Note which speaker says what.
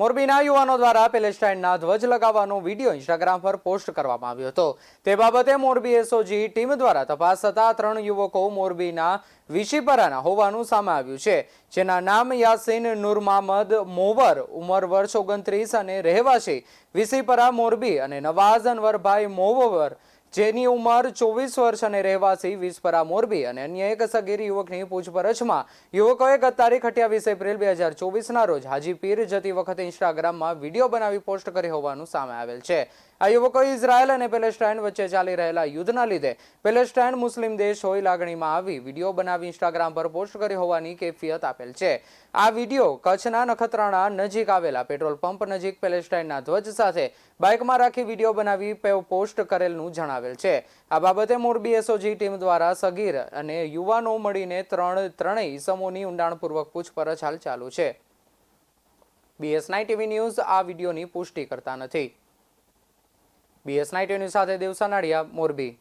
Speaker 1: મોરબીના યુવાનો દ્વારા પેલેસ્ટાઇનના ધ્વજ લગાવવાનો વીડિયો ઇન્સ્ટાગ્રામ પર પોસ્ટ કરવામાં આવ્યો હતો. તે બાબતે મોરબી એસઓજી ટીમ દ્વારા તપાસ થતા ત્રણ યુવકો મોરબીના વિશીપરાના હોવાનું સામે આવ્યું છે, જેના નામ યાસીન નૂર મહમદ મોવર, ઉંમર વર્ષ ઓગણત્રીસ અને રહેવાસી વિશીપરા મોરબી અને નવાઝ અનવરભાઈ મોવર જેની ઉંમર ચોવીસ વર્ષ અને રહેવાસી વિસપરા મોરબી અને અન્ય એક સગીર યુવકની પૂછપરછમાં યુવકોએ ગત તારીખ અઠ્યાવીસ એપ્રિલ બે હજાર ચોવીસના રોજ હાજીપીર જતી વખતે ઇન્સ્ટાગ્રામમાં વીડિયો બનાવી પોસ્ટ કરી હોવાનું સામે આવેલ છે. આ યુવકો ઇઝરાયલ અને પેલેસ્ટાઇન વચ્ચે ચાલી રહેલા યુદ્ધના લીધે પેલેસ્ટાઇન મુસ્લિમ દેશ હોય લાગણીમાં આવી. વીડિયો બનાવી ઇન્સ્ટાગ્રામ પર પોસ્ટ કરી હોવાની કેફિયત આપેલ છે. આ વીડિયો કચ્છના નખત્રાણા નજીક આવેલા પેટ્રોલ પંપ નજીક પેલેસ્ટાઇનના ધ્વજ સાથે બાઇકમાં રાખી વીડિયો બનાવી પોસ્ટ કરેલનું જણાવેલ છે. આ બાબતે મોરબી એસઓજી ટીમ દ્વારા સગીર અને યુવાનો મળીને ત્રણ ત્રણેય ઈસમોની ઊંડાણપૂર્વક પૂછપરછ હાલ ચાલુ છે. બીએસ ટીવી ન્યૂઝ આ વિડીયોની પુષ્ટિ કરતા નથી. બીએસ નાઇટ સાથે દેવસા નાડિયા મોરબી.